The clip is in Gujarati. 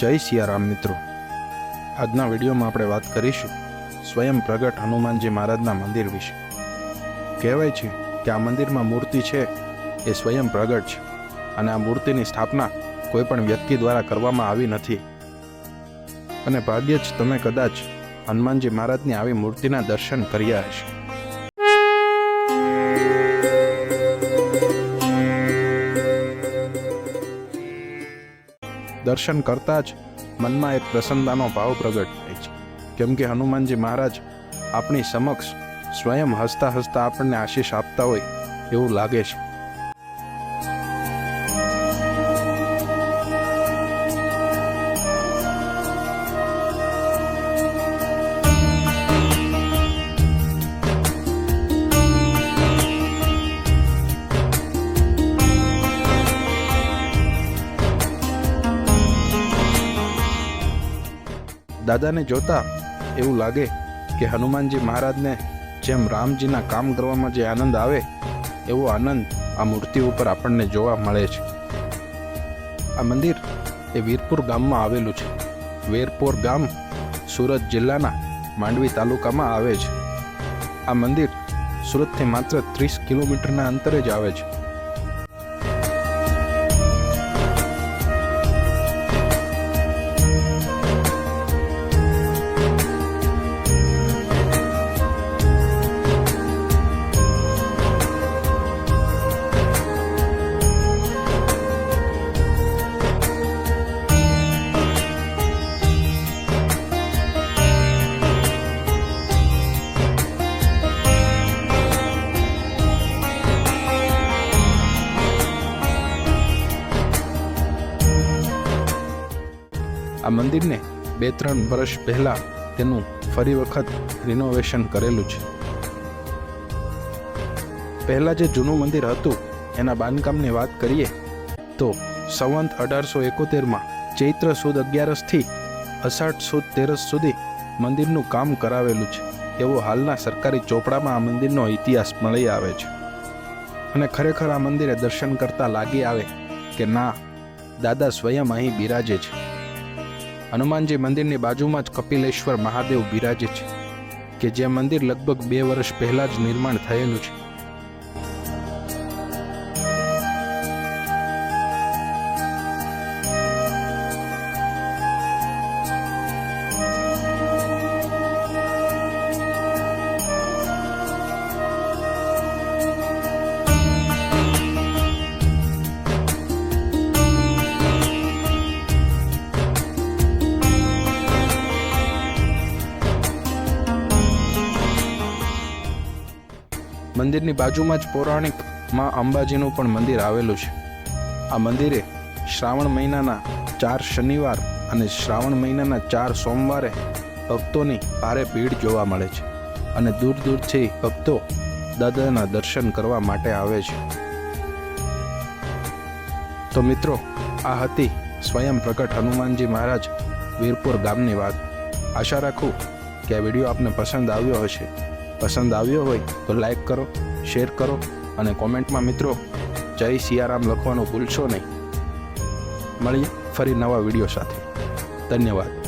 જય સિયારામ મિત્રો. આજના વિડીયોમાં આપણે વાત કરીશું સ્વયં પ્રગટ હનુમાનજી મહારાજના મંદિર વિશે. કહેવાય છે કે આ મંદિરમાં મૂર્તિ છે એ સ્વયં પ્રગટ છે અને આ મૂર્તિની સ્થાપના કોઈ પણ વ્યક્તિ દ્વારા કરવામાં આવી નથી. અને ભાગ્યે જ તમે કદાચ હનુમાનજી મહારાજની આવી મૂર્તિના દર્શન કર્યા હશે. દર્શન કરતાં જ મનમાં એક પ્રસન્નતાનો ભાવ પ્રગટ થાય છે. કેમ કે હનુમાનજી મહારાજ આપણી સમક્ષ સ્વયં હસતા હસતા આપણને આશીષ આપતા હોય એવું લાગે છે. દાદાને જોતા એવું લાગે કે હનુમાનજી મહારાજને જેમ રામજીના કામ કરવામાં જે આનંદ આવે, એવો આનંદ આ મૂર્તિ ઉપર આપણને જોવા મળે છે. આ મંદિર એ વીરપુર ગામમાં આવેલું છે. વેરપોર ગામ સુરત જિલ્લાના માંડવી તાલુકામાં આવે છે. આ મંદિર સુરતથી માત્ર ત્રીસ કિલોમીટરના અંતરે જ આવે છે. આ મંદિરને બે ત્રણ વર્ષ પહેલાં તેનું ફરી વખત રિનોવેશન કરેલું છે. પહેલાં જે જૂનું મંદિર હતું, એના બાંધકામની વાત કરીએ, તો સંવંત અઢારસો એકોતેરમાં ચૈત્ર સુદ અગિયારસથી અષાઢ સુદ તેરસ સુધી મંદિરનું કામ કરાવેલું છે. એવો હાલના સરકારી ચોપડામાં આ મંદિરનો ઇતિહાસ મળી આવે છે. અને ખરેખર આ મંદિરે દર્શન કરતા લાગી આવે કે ના, દાદા સ્વયં અહીં બિરાજે છે. હનુમાનજી મંદિરની બાજુમાં જ કપિલેશ્વર મહાદેવ બિરાજે છે, કે જે મંદિર લગભગ બે વર્ષ પહેલાં જ નિર્માણ થયેલું છે. મંદિરની બાજુમાં જ પૌરાણિકમાં અંબાજીનું પણ મંદિર આવેલું છે. આ મંદિરે શ્રાવણ મહિનાના ચાર શનિવાર અને શ્રાવણ મહિનાના ચાર સોમવારે ભક્તોની ભારે ભીડ જોવા મળે છે અને દૂર દૂરથી ભક્તો દાદાના દર્શન કરવા માટે આવે છે. તો મિત્રો, આ હતી સ્વયં પ્રગટ હનુમાનજી મહારાજ વીરપુર ગામની વાત. આશા રાખું કે આ વીડિયો આપને પસંદ આવ્યો હશે. પસંદ આવ્યો હોય તો લાઈક કરો શેર કરો અને કોમેન્ટમાં મિત્રો, જય સિયારામ લખવાનું ભૂલશો નહીં. મળીએ ફરી નવા વીડિયો સાથે. ધન્યવાદ.